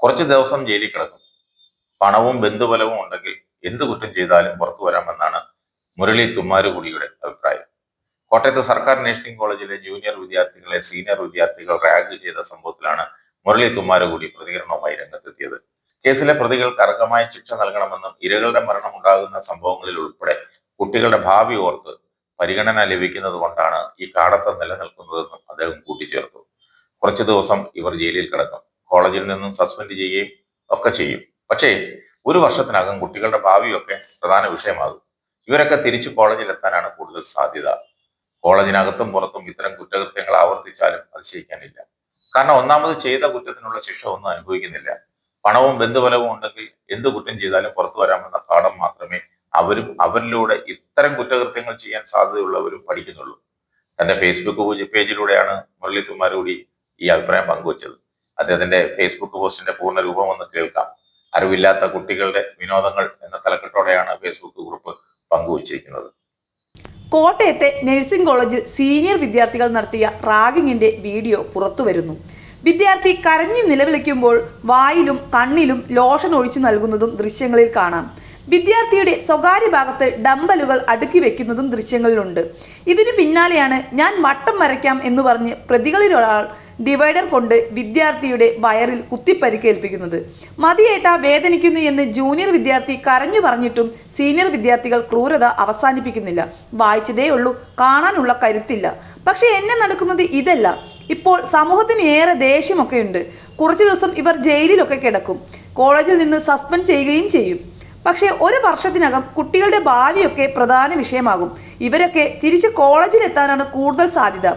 കുറച്ച് ദിവസം ജയിലിൽ കിടക്കും. പണവും ബന്ധുബലവും ഉണ്ടെങ്കിൽ എന്ത് കുറ്റം ചെയ്താലും പുറത്തു വരാമെന്നാണ് മുരളി തുമ്മാരുകുടിയുടെ അഭിപ്രായം. കോട്ടയത്ത് സർക്കാർ നഴ്സിംഗ് കോളേജിലെ ജൂനിയർ വിദ്യാർത്ഥികളെ സീനിയർ വിദ്യാർത്ഥികൾ റാഗ് ചെയ്ത സംഭവത്തിലാണ് മുരളി തുമ്മാരുകുടി പ്രതികരണവുമായി രംഗത്തെത്തിയത്. കേസിലെ പ്രതികൾക്ക് അർഹമായ ശിക്ഷ നൽകണമെന്നും ഇരകളുടെ മരണം ഉണ്ടാകുന്ന സംഭവങ്ങളിൽ ഉൾപ്പെടെ കുട്ടികളുടെ ഭാവി ഓർത്ത് പരിഗണന ലഭിക്കുന്നത് കൊണ്ടാണ് ഈ കാടത്തം നിലനിൽക്കുന്നതെന്നും അദ്ദേഹം കൂട്ടിച്ചേർത്തു. കുറച്ചു ദിവസം ഇവർ ജയിലിൽ കിടക്കും. കോളേജിൽ നിന്നും സസ്പെൻഡ് ചെയ്യുകയും ഒക്കെ ചെയ്യും. പക്ഷേ ഒരു വർഷത്തിനകം കുട്ടികളുടെ ഭാവിയൊക്കെ പ്രധാന വിഷയമാകും. ഇവരൊക്കെ തിരിച്ചു കോളേജിൽ എത്താനാണ് കൂടുതൽ സാധ്യത. കോളേജിനകത്തും പുറത്തും ഇത്തരം കുറ്റകൃത്യങ്ങൾ ആവർത്തിച്ചാലും അതിശയിക്കാനില്ല. കാരണം ഒന്നാമത് ചെയ്ത കുറ്റത്തിനുള്ള ശിക്ഷ ഒന്നും അനുഭവിക്കുന്നില്ല. പണവും ബന്ധുബലവും ഉണ്ടെങ്കിൽ എന്ത് കുറ്റം ചെയ്താലും പുറത്തു വരാമെന്ന പാഠം മാത്രമേ അവരും അവരിലൂടെ ഇത്തരം കുറ്റകൃത്യങ്ങൾ ചെയ്യാൻ സാധ്യതയുള്ളവരും പഠിക്കുന്നുള്ളൂ. തന്റെ ഫേസ്ബുക്ക് പേജിലൂടെയാണ് മുരളി തുമ്മാരുകൂടി ഈ അഭിപ്രായം പങ്കുവച്ചത്. അദ്ദേഹത്തിന്റെ ഫേസ്ബുക്ക് പോസ്റ്റിന്റെ പൂർണ രൂപം ഒന്ന് കേൾക്കാം. അറിവില്ലാത്ത കുട്ടികളുടെ വിനോദങ്ങൾ എന്ന തലക്കെട്ടോടെയാണ് ഫേസ്ബുക്ക് ഗ്രൂപ്പ് പങ്കുവച്ചിരിക്കുന്നത്. കോട്ടയത്തെ നഴ്സിംഗ് കോളേജിൽ സീനിയർ വിദ്യാർത്ഥികൾ നടത്തിയ റാഗിങ്ങിന്റെ വീഡിയോ പുറത്തുവരുന്നു വിദ്യാർത്ഥി കരഞ്ഞു നിലവിളിക്കുമ്പോൾ വായിലും കണ്ണിലും ലോഷൻ ഒഴിച്ചു നൽകുന്നതും ദൃശ്യങ്ങളിൽ കാണാം. വിദ്യാർത്ഥിയുടെ സ്വകാര്യ ഭാഗത്ത് ഡമ്പലുകൾ അടുക്കി വെക്കുന്നതും ദൃശ്യങ്ങളിലുണ്ട്. ഇതിനു പിന്നാലെയാണ് ഞാൻ വട്ടം വരയ്ക്കാം എന്ന് പറഞ്ഞ് പ്രതികളിലൊരാൾ ഡിവൈഡർ കൊണ്ട് വിദ്യാർത്ഥിയുടെ വയറിൽ കുത്തിപ്പരിക്കേൽപ്പിക്കുന്നത്. മതിയേട്ട വേദനിക്കുന്നു എന്ന് ജൂനിയർ വിദ്യാർത്ഥി കരഞ്ഞു പറഞ്ഞിട്ടും സീനിയർ വിദ്യാർത്ഥികൾ ക്രൂരത അവസാനിപ്പിക്കുന്നില്ല. വായിച്ചതേ ഉള്ളൂ കാണാനുള്ള കരുത്തില്ല. പക്ഷെ എന്നെ നടക്കുന്നത് ഇതല്ല. ഇപ്പോൾ സമൂഹത്തിന് ഏറെ ദേഷ്യമൊക്കെയുണ്ട്. കുറച്ചു ദിവസം ഇവർ ജയിലിലൊക്കെ കിടക്കും. കോളേജിൽ നിന്ന് സസ്പെൻഡ് ചെയ്യുകയും ചെയ്യും. പക്ഷേ ഒരു വർഷത്തിനകം കുട്ടികളുടെ ഭാവിയൊക്കെ പ്രധാന വിഷയമാകും. ഇവരൊക്കെ തിരിച്ച് കോളേജിലെത്താനാണ് കൂടുതൽ സാധ്യത.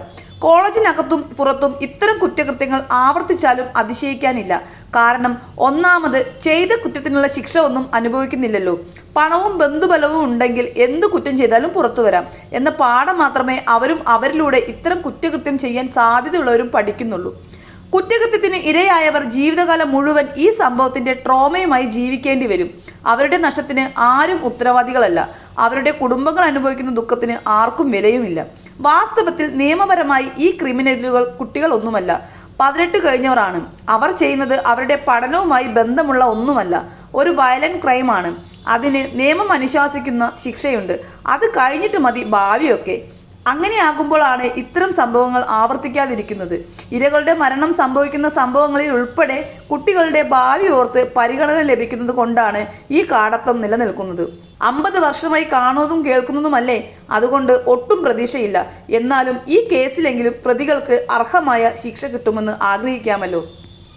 കോളേജിനകത്തും പുറത്തും ഇത്തരം കുറ്റകൃത്യങ്ങൾ ആവർത്തിച്ചാലും അതിശയിക്കാനില്ല. കാരണം ഒന്നാമത് ചെയ്ത കുറ്റത്തിനുള്ള ശിക്ഷ ഒന്നും അനുഭവിക്കുന്നില്ലല്ലോ. പണവും ബന്ധുബലവും ഉണ്ടെങ്കിൽ എന്ത് കുറ്റം ചെയ്താലും പുറത്തു വരാം. എന്ന പാഠം മാത്രമേ അവരും അവരിലൂടെ ഇത്തരം കുറ്റകൃത്യം ചെയ്യാൻ സാധ്യതയുള്ളവരും പഠിക്കുന്നുള്ളൂ. കുറ്റകൃത്യത്തിന് ഇരയായവർ ജീവിതകാലം മുഴുവൻ ഈ സംഭവത്തിന്റെ ട്രോമയുമായി ജീവിക്കേണ്ടി വരും. അവരുടെ നഷ്ടത്തിന് ആരും ഉത്തരവാദികളല്ല. അവരുടെ കുടുംബങ്ങൾ അനുഭവിക്കുന്ന ദുഃഖത്തിന് ആർക്കും വിലയുമില്ല. വാസ്തവത്തിൽ നിയമപരമായി ഈ ക്രിമിനലുകൾ കുട്ടികളൊന്നുമല്ല. പതിനെട്ട് കഴിഞ്ഞവരാണ്. അവർ ചെയ്യുന്നത് അവരുടെ പഠനവുമായി ബന്ധമുള്ള ഒന്നുമല്ല. ഒരു വയലന്റ് ക്രൈമാണ്. അതിന് നിയമം അനുശാസിക്കുന്ന ശിക്ഷയുണ്ട്. അത് കഴിഞ്ഞിട്ട് മതി ഭാവിയൊക്കെ. അങ്ങനെയാകുമ്പോഴാണ് ഇത്തരം സംഭവങ്ങൾ ആവർത്തിക്കാതിരിക്കുന്നത്. ഇരകളുടെ മരണം സംഭവിക്കുന്ന സംഭവങ്ങളിൽ ഉൾപ്പെടെ കുട്ടികളുടെ ഭാവി ഓർത്ത് പരിഗണന ലഭിക്കുന്നത് കൊണ്ടാണ് ഈ കാടത്തം നിലനിൽക്കുന്നത്. അമ്പത് വർഷമായി കാണുന്നതും കേൾക്കുന്നതുമല്ലേ? അതുകൊണ്ട് ഒട്ടും പ്രതീക്ഷയില്ല. എന്നാലും ഈ കേസിലെങ്കിലും പ്രതികൾക്ക് അർഹമായ ശിക്ഷ കിട്ടുമെന്ന് ആഗ്രഹിക്കാമല്ലോ.